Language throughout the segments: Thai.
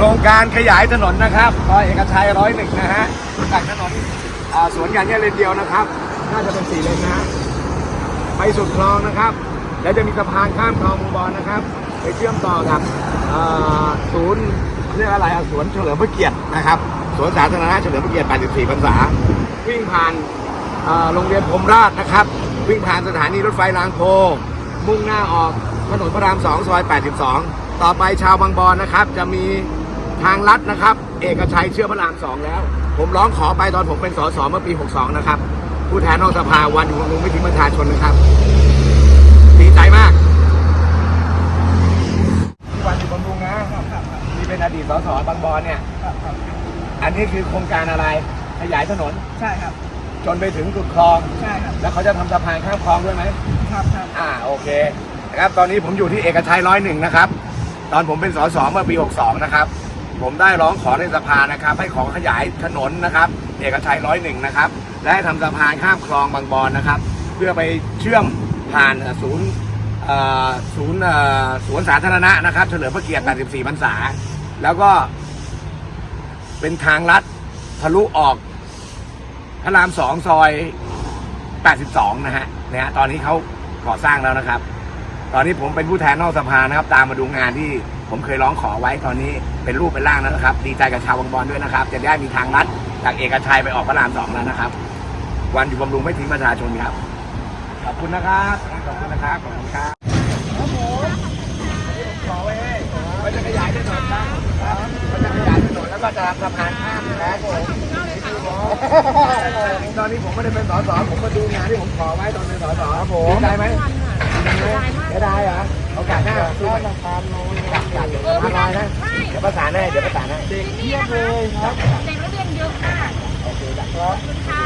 ครงการขยายถนนนะครับซอยเอกชัยร้อยหนึ่งนะฮะจากถนนสวนกันแค่เลนเดียวนะครับ น่าจะเป็นสี่เลนนะฮะไปสุดคลองนะครับ แล้วจะมีสะพานข้ามคลองบางบอนนะครับ ไปเชื่อมต่อกับศูนย์เรียกอะไรสวนเฉลิมพระเกียรตินะครับสวนสาธารณะเฉลิมพระเกียรติ 84 พรรษา วิ่งผ่านโรงเรียนพรมราชนะครับ วิ่งผ่านสถานีรถไฟรางโพมุ่งหน้าออกถนนพระราม 2 ซอย 82 ต่อไปชาวบางบอนนะครับ จะมี ทางลัดนะครับ เอกชัยเชื่อพระราม2แล้ว ผมร้องขอไปตอนผมเป็นสสเมื่อปี 62 นะครับ ผู้แทนนอกสภาวันอยู่บำรุงไม่ทิ้งประชาชนนะครับ ดีใจมากวันอยู่บำรุงนะที่เป็นอดีตสสบางบอนเนี่ย อันนี้คือโครงการอะไรขยายถนน ใช่ครับ จนไปถึงสุดคลอง ใช่ครับ แล้วเขาจะทำสะพานข้ามคลองด้วยไหม ครับครับ อ่าโอเคนะครับตอนนี้ผมอยู่ที่เอกชัยร้อยหนึ่งนะครับ ตอนผมเป็นสสเมื่อปี 62 นะครับ ผมได้ร้องขอในสภานะครับ ให้ขอขยายถนนนะครับ เอกชัยร้อยหนึ่งนะครับ และให้ทำสะพานข้ามคลองบางบอนนะครับ เพื่อไปเชื่อมผ่านศูนย์ศูนย์สวนสาธารณะนะครับ เฉลิมพระเกียรติ 84 พรรษา แล้วก็เป็นทางลัดทะลุออกพระรามสองซอย 82 นะฮะนี่ยฮะตอนนี้เขาก่อสร้างแล้วนะครับ ตอนนี้ผมเป็นผู้แทนนอกสภานะครับ ตามมาดูงานที่ ผมเคยร้องขอไว้ตอนนี้เป็นรูปเป็นร่างแล้วนะครับ ดีใจกับชาวบางบอนด้วยนะครับ จะได้มีทางลัดจากเอกชัยไปออกพระรามสองแล้วนะครับ วันอยู่บำรุงไม่ทิ้งประชาชนครับ ขอบคุณนะครับ ขอบคุณนะครับ ขอบคุณครับครับผมขอไว้ให้ว่าจะขยายถนนครับว่าจะขยายถนนแล้วก็จะทำสะพานข้ามนะครับผมตอนนี้ผมไม่ได้เป็นสสผมมาดูงานที่ผมขอไว้ตอนเป็นสสครับผมดีใจไหมดีใจไหมเสียดายเหรอโอกาสหน้าสู้ให ม่การลงออยากจะทำอะไรนะเดี๋ยวประสานให้เดี๋ยวประสานให้เด็กเทียบเลยครับเด็กนักเรียนเยอะค่ะโอเคจ้ะครับค่ะ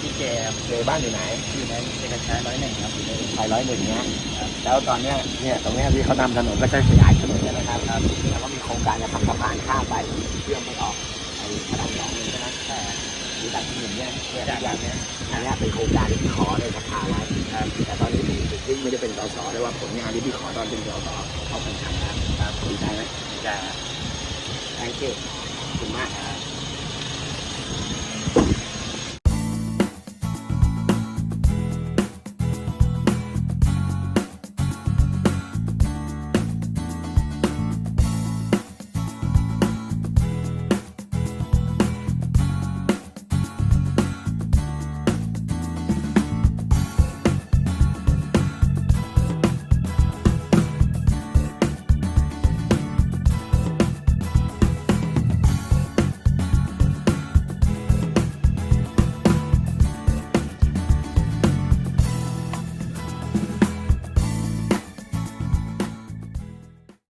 พี่แกเจอบ้านอยู่ไหนอยู่ในเอกชัยร้อยหนึ่งครับอยู่ในไทยร้อยหนึ่งเนะแล้วตอนเนี้ยเนี่ยตรงเนี้ยที่เขาทำถนนก็จะขยายถนนนะครับครับแล้วก็มีโครงการจะทำสะพานข้ามไปเชื่อมไปออก รือจากที่หนึ่งเนี่ยเนี่ยทุกอย่างเนี้ยอันเนี้ยเป็นโครงการที่พี่ขอในสภาไว้ครับแต่ตอนนี้พี่ถึงไม่ได้เป็นสสด้วยว่าผลงานที่พี่ขอตอนเป็นสสเข้าเป็นทำนะครับดีใจไหมดีใจครับ thank you ขอบคุณมากครับ